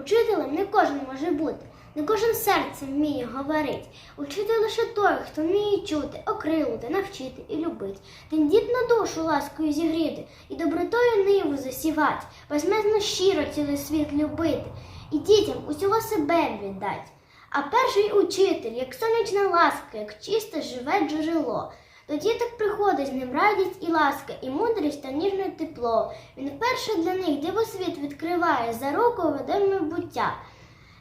Учителем не кожен може бути, не кожен серцем вміє говорить. Учитель лише той, хто вміє чути, окрилити, навчити і любити. Тендітну душу ласкою зігріти і добротою ниву засівать, безмезно щиро цілий світ любити, і дітям усього себе віддать. А перший учитель, як сонячна ласка, як чисте живе джерело. До діток приходить з ним радість і ласка, і мудрість та ніжне тепло. Він вперше для них дивосвіт відкриває, за руку веде буття.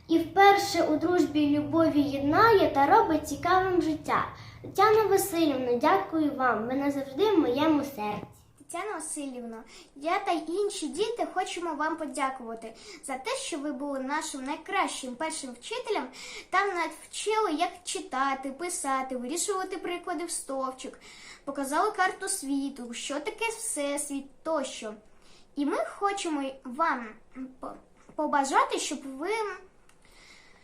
І вперше у дружбі і любові єднає та робить цікавим життя. Тетяна Васильівна, дякую вам. Ви назавжди в моєму серці. Тетяна Васильівна, я та інші діти хочемо вам подякувати за те, що ви були нашим найкращим першим вчителем та навчили, як читати, писати, вирішувати приклади в стовпчик, показали карту світу, що таке всесвіт тощо. І ми хочемо вам побажати, щоб ви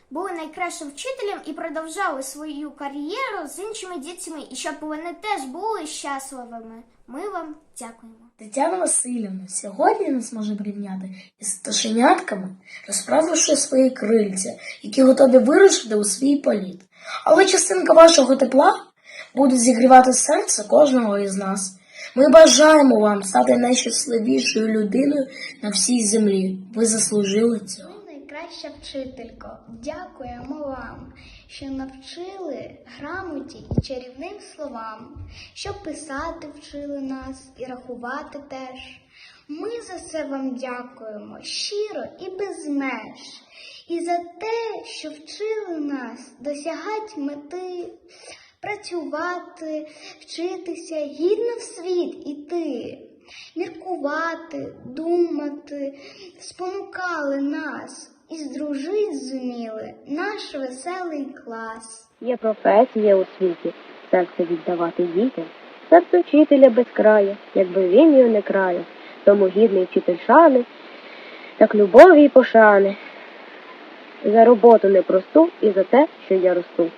були найкращим вчителем і продовжали свою кар'єру з іншими дітьми, і щоб вони теж були щасливими. Ми вам дякуємо. Тетяна Васильівна сьогодні нас може порівняти із пташенятками, розправивши свої крильця, які готові вирушити у свій політ. Але частинка вашого тепла буде зігрівати серце кожного із нас. Ми бажаємо вам стати найщасливішою людиною на всій землі. Ви заслужили цього. Найкраща вчителько. Дякуємо вам, що навчили грамоті і чарівним словам, що писати вчили нас і рахувати теж. Ми за це вам дякуємо щиро і без меж. І за те, що вчили нас досягати мети, працювати, вчитися, гідно в світ іти, міркувати, думати, спонукали нас і здружить зуміли наш веселий клас. Є професія у світі, серце віддавати дітям, серце вчителя без краю, якби він його не краю, тому гідний вчитель шани, так любові й пошани. За роботу непросту і за те, що я росту.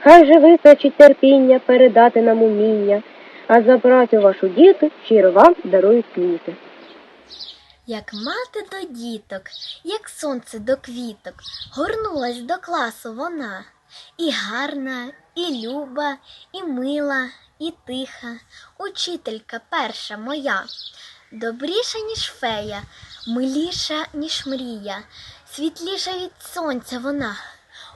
Хай же вистачить терпіння передати нам уміння, а за працю вашу діти щиро вам дарують квіти. Як мати до діток, як сонце до квіток, горнулась до класу вона. І гарна, і люба, і мила, і тиха, учителька перша моя, добріша, ніж фея, миліша, ніж мрія, світліша від сонця вона,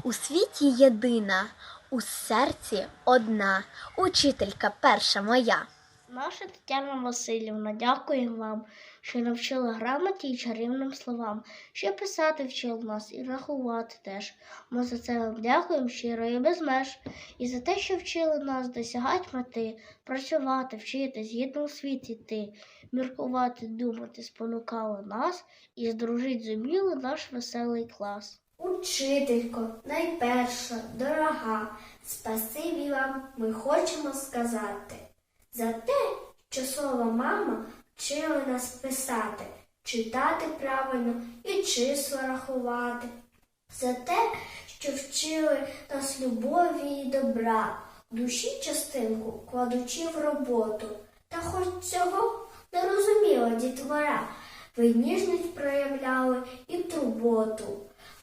у світі єдина, у серці одна, учителька перша моя. Наша Тетяна Васильівна, дякуємо вам, що навчила грамоті і чарівним словам, що писати вчили нас і рахувати теж. Ми за це вам дякуємо щиро і без меж, і за те, що вчили нас досягати мети, працювати, вчитись, гідно у світ іти, міркувати, думати, спонукали нас і здружить зуміли наш веселий клас. Учителько, найперша, дорога, спасибі вам ми хочемо сказати. За те, що слово мама вчили нас писати, читати правильно і числа рахувати. За те, що вчили нас любові і добра, душі частинку кладучи в роботу. Та хоч цього не розуміла дітвора, ви ніжність проявляли і турботу.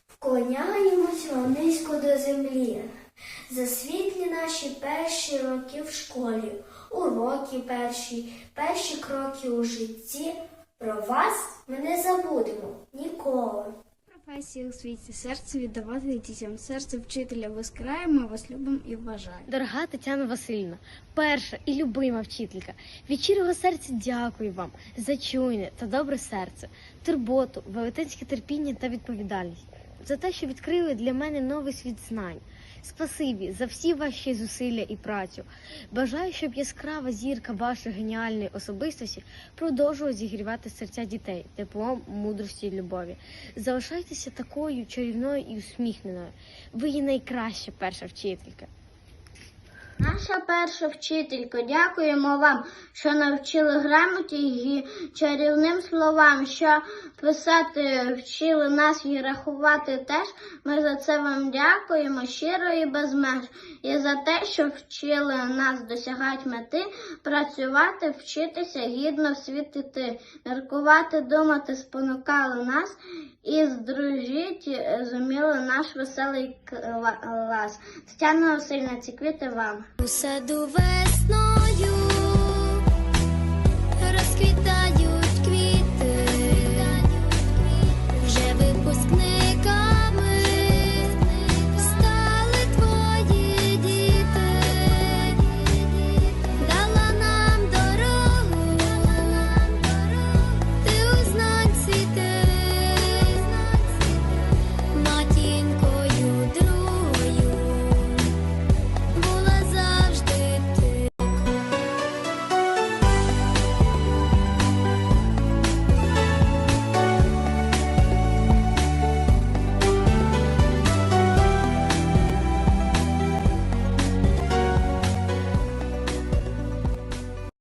Вклоняємось низько до землі. За світлі наші перші роки в школі, уроки перші, перші кроки у житті. Про вас ми не забудемо ніколи. Професія у світі серце віддавати дітям, серце вчителя ми вас любимо і вважаємо. Дорога Тетяна Васильівна, перша і любима вчителька, від щирого серця дякую вам за чуйне та добре серце, турботу, велетенське терпіння та відповідальність, за те, що відкрили для мене новий світ знань. Спасибі за всі ваші зусилля і працю. Бажаю, щоб яскрава зірка вашої геніальної особистості продовжувала зігрівати серця дітей теплом, мудрості і любові. Залишайтеся такою чарівною і усміхненою. Ви є найкраща перша вчителька. Наша перша вчителько, дякуємо вам, що навчили грамоті і чарівним словам, що писати вчили нас і рахувати теж. Ми за це вам дякуємо щиро і без меж. І за те, що вчили нас досягати мети, працювати, вчитися, гідно в світ міркувати, думати, спонукали нас і здружіть зуміло наш веселий клас. Тетяна Васильівна, ці квіти вам. У саду весною